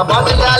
acabado de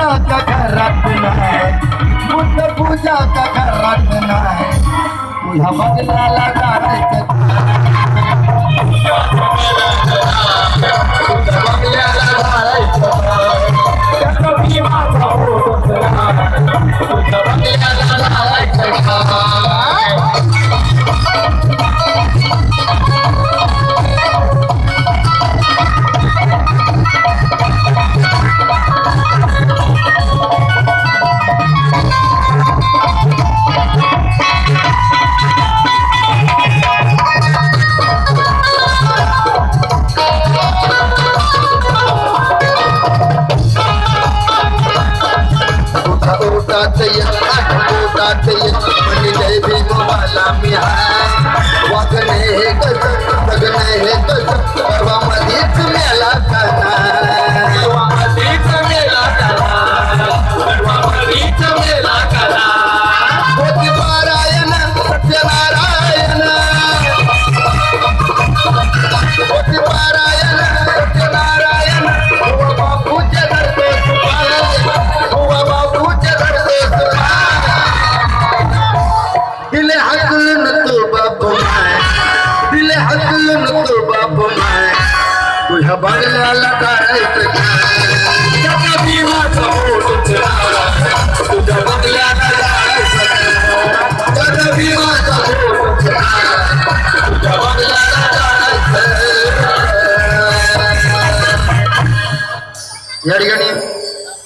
पूजा का घर रखना है। बुद्ध पूजा का घर रखना है। बदला लगा तुझा ओटात ये ओटात ये म्हणजे जय भीम वाला मी हाय वागणे हे कसं जगणे परवा मध्येच मेला जाणार सर्वांमध्येच मेला कला सर्वांमध्येच मेला कला होती पारायण सत्यनारायण होती मोर बाप माय तुझ्या बाल्याला करायचं काय माझा मोठच तुझ्या या ठिकाणी